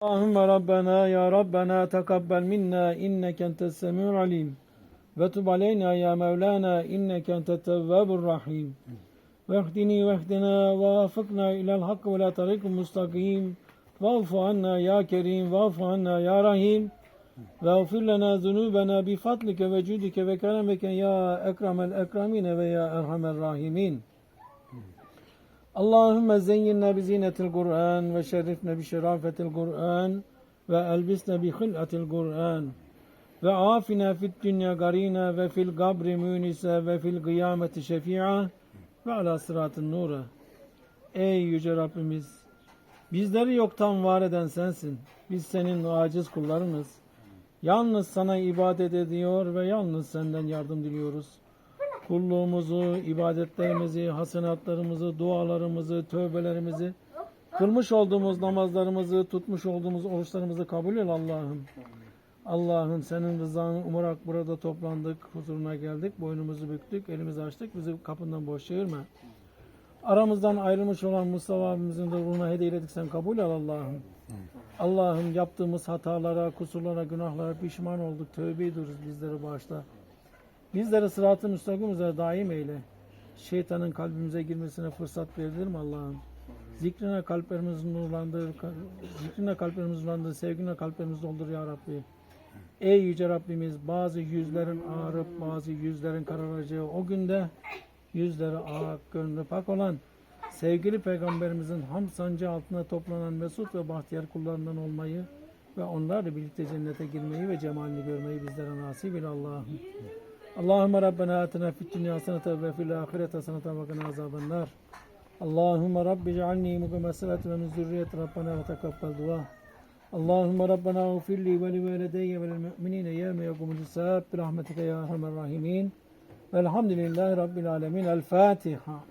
Allahümme Rabbena ya Rabbena tekabbel minna inneke entes semiul alim. Ve tub aleyna ya Mevlana inneke entet tevvabur rahim. Ve ihdini ve ihdina ve afıkna ilel hak ve la tarikum mustakim va'fu anna ya kerim va'fu anna ya rahim. Ve ufir lana zunubena bi fatlike ve cudike ve keremeke ya ekremel ekramine ve ya erhamel rahimin. Allahümme zeyyinna bi zinetil Kur'an ve şerifne bi şerafetil Kur'an ve elbisne bi hıl'atil Kur'an ve afina fid dünya garina ve fil kabri münise ve fil kıyameti şefi'a ve ala sıratın nura. Ey Yüce Rabbimiz! Bizleri yoktan var eden sensin. Biz senin aciz kullarınız. Yalnız sana ibadet ediyor ve yalnız senden yardım diliyoruz.'' Kulluğumuzu, ibadetlerimizi, hasenatlarımızı, dualarımızı, tövbelerimizi, kılmış olduğumuz namazlarımızı, tutmuş olduğumuz oruçlarımızı kabul et Allah'ım. Allah'ım senin rızanı umarak burada toplandık, huzuruna geldik, boynumuzu büktük, elimizi açtık, bizi kapından boş çevirme. Aramızdan ayrılmış olan Mustafa abimizin de ruhuna hediye ettik, sen kabul al Allah'ım. Allah'ım yaptığımız hatalara, kusurlara, günahlara pişman olduk, tövbe ediyoruz bizleri bağışla. Bizleri sıratı müstakim üzere daim eyle. Şeytanın kalbimize girmesine fırsat verilir mi Allah'ım? Zikrine kalplerimizi nurlandır, zikrine kalplerimizi nurlandır, sevgine kalplerimizi doldur ya Rabbi. Ey Yüce Rabbimiz bazı yüzlerin ağrıp bazı yüzlerin kararacağı o günde yüzleri ağıp gönlü pak olan sevgili peygamberimizin ham sancı altına toplanan mesut ve bahtiyar kullarından olmayı ve onlarla birlikte cennete girmeyi ve cemalini görmeyi bizlere nasip eyle Allah'ım. Allahümme Rabbena atina fid dünya hasenete ve fil ahirete hasenete ve qina azaben nar. Allahümme Rabbi cealni mukime salati ve min zürriyeti Rabbena ve tekabbel dua. Allahümme Rabbena ufirli ve li veledeyye ve lil müminine yevme yekumul hisab. Birahmetike ya erhamer Rabbil alemin. El Fatiha.